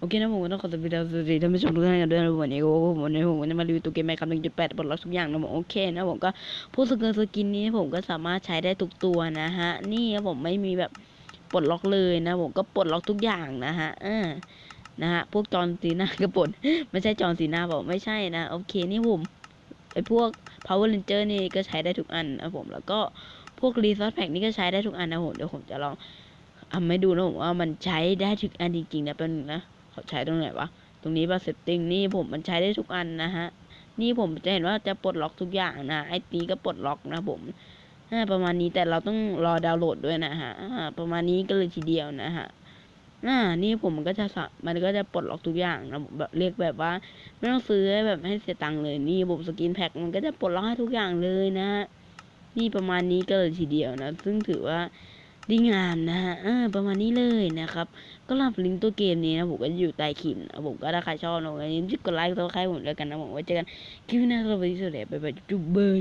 โอเคนะผมก็ต้องขอสวัสดีสวัสดีท่านผู้ชมทุกท่านกันด้วยนะวันนี้ก็ผมวันนี้ผมจะมารีวิวตัวเกมไมค์ครับ1.8ปลดล็อกทุกอย่างนะผมโอเคนะผมก็พวกสกินสกินนี้ผมก็สามารถใช้ได้ทุกตัวนะฮะนี่ครับผมไม่มีแบบปลดล็อกเลยนะผมก็ปลดล็อกทุกอย่างนะฮะเออนะฮะพวกจอนซีหน่าก็ปลดไม่ใช่จอนซีหน่าบอกไม่ใช่นะโอเคนี่ผมไอพวก power ranger นี่ก็ใช้ได้ทุกอันนะผมแล้วก็พวกรีซอสแพ็กนี่ก็ใช้ได้ทุกอันนะผมเดี๋ยวผมจะลองทำให้ดูนะผมว่ามันใช้ได้ทุกอันจริงๆนะเป็นนะ เขาใช้ตรงไหนวะ ตรงนี้ป่ะเซตติ้งนี่ผมมันใช้ได้ทุกอันนะฮะ นี่ผมจะเห็นว่าจะปลดล็อกทุกอย่างนะไอ้นี้ก็ปลดล็อกนะผมอ่าประมาณนี้แต่เราต้องรอดาวน์โหลดด้วยนะฮะประมาณนี้ก็เลยทีเดียวนะฮะอ่านี่ผมมันก็จะมันก็จะปลดล็อกทุกอย่างนะแบบเรียกแบบว่า ไม่ต้องซื้อแบบให้เสียตังค์เลย นี่ผมสกินแพ็คมันก็จะปลดล็อกให้ทุกอย่างเลยนะฮะนี่ประมาณนี้ก็เลยทีเดียวนะ ซึ่งถือว่า ดีงามนะฮะอ่าประมาณนี้เลยนะครับ ก็รับลิงก์ตัวเกมนี้นะผมก็อยู่ใต้คลิปนะผมก็ถ้าใครชอบนะผมก็อย่าลืมกดไลค์ตัวใครผมแล้วกันนะผมไว้เจอกันคลิปหน้าสวัสดีสวัสดีไปไปจุ๊บเบย